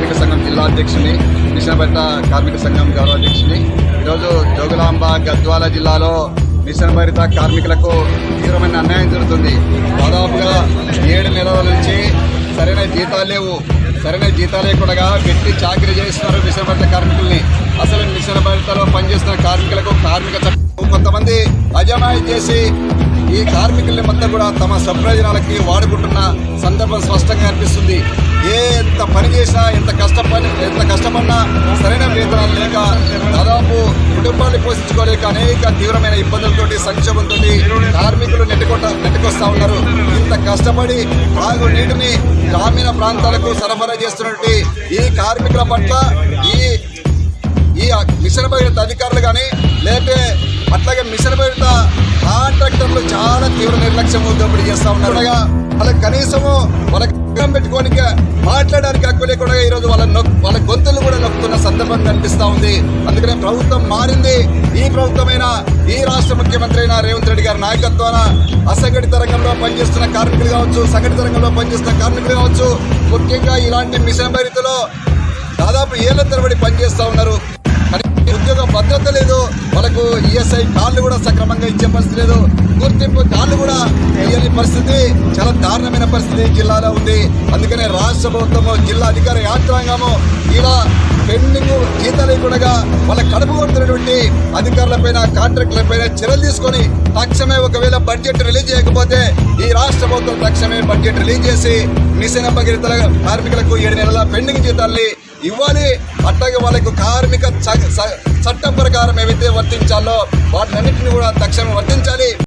కార్మిక సంఘం జిల్లా అధ్యక్షుని మిషన్పేట కార్మిక సంఘం గౌరవ అధ్యక్షుని. ఈరోజు జోగులాంబ గద్వాల జిల్లాలో మిషన్ భరిత కార్మికులకు తీవ్రమైన అన్యాయం జరుగుతుంది. దాదాపుగా ఏడు నెలల నుంచి సరైన జీతాలు లేవు. సరైన జీతాలు లేకుండా పెట్టి చాకరీ చేస్తున్నారు మిషన్ భరిత కార్మికుల్ని. అసలు మిషన్ భరితలో పనిచేస్తున్న కార్మికులకు కార్మిక కొంతమంది అజమాయి చేసి ఈ కార్మికుల్ని మొత్తం కూడా తమ సప్రయోజనాలకి వాడుకుంటున్న సందర్భం స్పష్టంగా అనిపిస్తుంది. ఏ ఎంత పని చేసినా ఎంత కష్టపడి ఎంత కష్టపడినా సరైన వేతనాలు లేక దాదాపు కుటుంబాన్ని పోషించుకోలేక అనేక తీవ్రమైన ఇబ్బందులతోటి సంక్షోభంతో కార్మికులు నెట్టుకొట్ట నెట్టుకొస్తా ఉన్నారు. ఇంత కష్టపడి తాగు నీటిని గ్రామీణ ప్రాంతాలకు సరఫరా చేస్తున్నటువంటి ఈ కార్మికుల పట్ల ఈ ఈ మిషన్ భగీరథ అధికారులు కానీ లేకపోతే అట్లాగే మిషన్ భగీరథ వాళ్ళు చాలా తీవ్ర నిర్లక్ష్యం దోపిడీ చేస్తా ఉన్నారు. వాళ్ళకి కనీసము వాళ్ళ పెట్టుకోని పెట్టుకోనికి మాట్లాడడానికి హక్కు లేకుండా ఈరోజు వాళ్ళ నొక్ వాళ్ళ గొంతులు కూడా నొక్కుతున్న సందర్భం కనిపిస్తా ఉంది. అందుకనే ప్రభుత్వం మారింది. ఈ ప్రభుత్వమైన ఈ రాష్ట్ర ముఖ్యమంత్రి అయిన రేవంత్ రెడ్డి గారి నాయకత్వాన అసంఘటిత రంగంలో పనిచేస్తున్న కార్మికులు కావచ్చు సంఘటిత రంగంలో పనిచేస్తున్న కార్మికులు కావచ్చు ముఖ్యంగా ఇలాంటి మిషన్ భరితలో దాదాపు ఏళ్ళ తరబడి పనిచేస్తూ ఉన్నారు. లేదు. వాళ్ళకు ఈఎస్ఐ కార్డులు కూడా సక్రమంగా ఇచ్చే పరిస్థితి లేదు. గుర్తింపు కార్డులు కూడా ఇవ్వని పరిస్థితి చాలా దారుణమైన పరిస్థితి జిల్లాలో ఉంది. అందుకనే రాష్ట్ర ప్రభుత్వము జిల్లా అధికార యాంత్రాంగము ఇలా పెండింగ్ జీతాలు కూడా వాళ్ళ కడుపు కొడుతున్నటువంటి అధికారులపైన కాంట్రాక్టులపైన చర్యలు తీసుకొని తక్షణమే ఒకవేళ బడ్జెట్ రిలీజ్ చేయకపోతే ఈ రాష్ట్ర ప్రభుత్వం తక్షణమే బడ్జెట్ రిలీజ్ చేసి మిషన్ అప్పగిరితల కార్మికులకు ఏడు నెలల పెండింగ్ జీతాల్ని ఇవ్వాలి. అట్లాగే వాళ్ళకు కార్మిక చ- చట్టం ప్రకారం ఏవైతే వర్తించాలో వాటినన్నింటినీ కూడా తక్షణం వర్తించాలి.